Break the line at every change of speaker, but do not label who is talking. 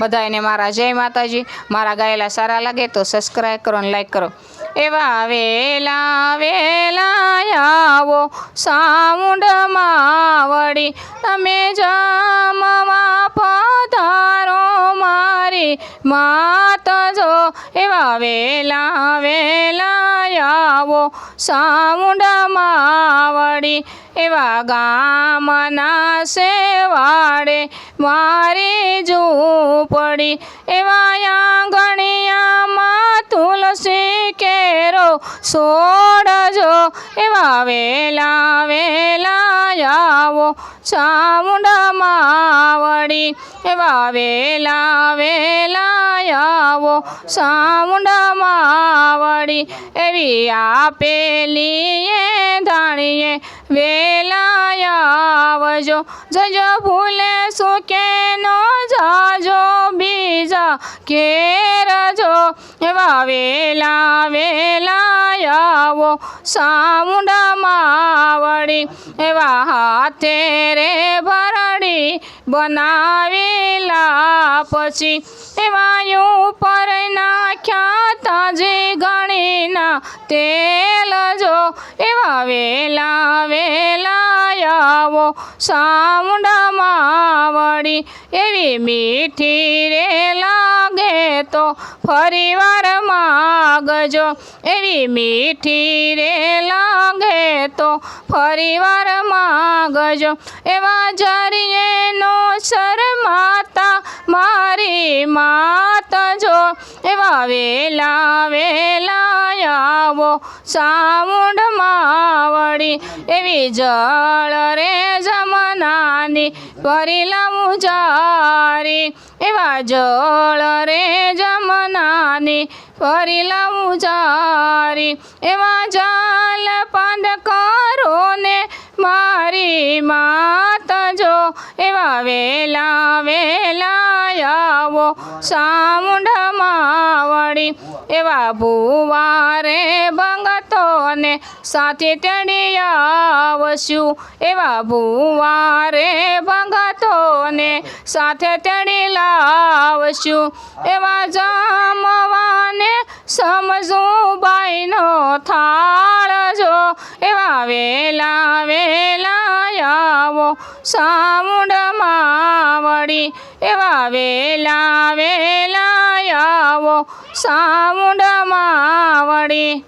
બધાને મારા જય માતાજી. મારા ગાયેલા સારા લાગે તો સબસ્ક્રાઈબ કરો અને લાઈક કરો. એવા વેલા વેલા આવો સાઉન્ડમાં વળી તમે જમવા પધારો મારી માત જો. એવા વેલા વેલા આવો વળી એવા ગામના સેવાડે મારી ઝૂંપડી એવા આંગણિયામાં તુલસી કેરો સોડજો, એવા વેલા વેલા આવો ચામુંડામાં વળી એવા વેલા વેલા આવો ચામુંડામાં વળી એવી આપેલી એ ધાણીએ વેલા આવજો જજો ભૂલે સુકેનો જાજો, બીજા કેરજો એવા વેલા વેલા આવો સામુંડામાં વળી એવા હાથે રે ભરડી બનાવેલા પછી એવા ઉપર નાખ્યા તાજી ગણીના તેલ જો એવા વેલા વેલા આવો સામુંડામાં વળી એવી મીઠી રે લાગે ફરી વાર માગજો. એવી મીઠી રે લાગે તો ફરીવાર માગજો. એવા જરીએનો શરમાતા મારી માત જો. એવા વેલા વેલા આવો સામુંડ માવડી. એવી જળ રે જમનાની પરિલાવું જારી એવા જળ રે જમનાની પરિલાવું જારી એવા જાલ પાંદ કરો ને મારી માત જો, એવા વેલા વેલા આવો વળી એવા ભુવારે ભંગતોને સાથે તેડી આવશું. એવા ભુવારે ભંગતોને સાથે તેડી લાવશું. એવા જમવાને સમજું બાઈનો થાળ જો. એવા વેલા આવો સામુંડમાં વળી એવા વેલા વેલા આવો સામુંડમાં વળી